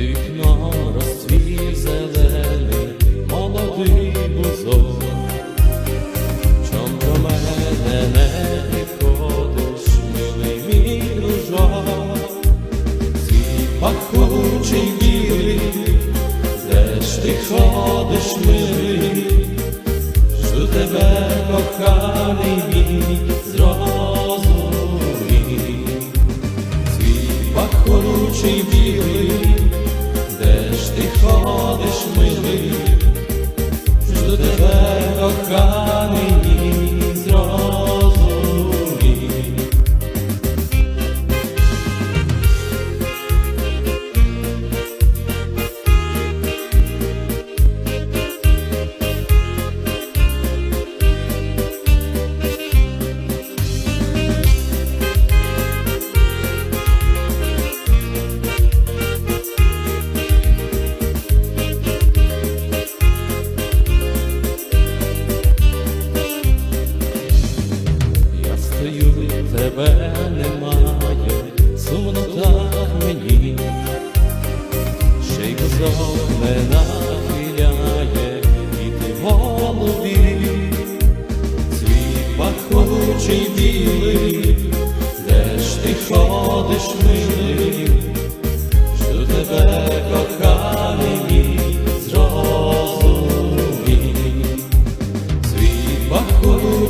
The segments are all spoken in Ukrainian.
вікно розцвів зелений, молодий бузок. Чом до мене не приходиш, милий мій дружок, свій пахучий білий, де ж ти ходиш, милий, що тебе коханий мій зрозумів. Свій пахучий білий. Жду тебе, коханий тебе немає, сумно так мені, ще й казав не нахиляє, і ти голубі, свій пахучий білий, де ж ти ходиш милий, що тебе коханий.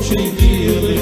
Чи білий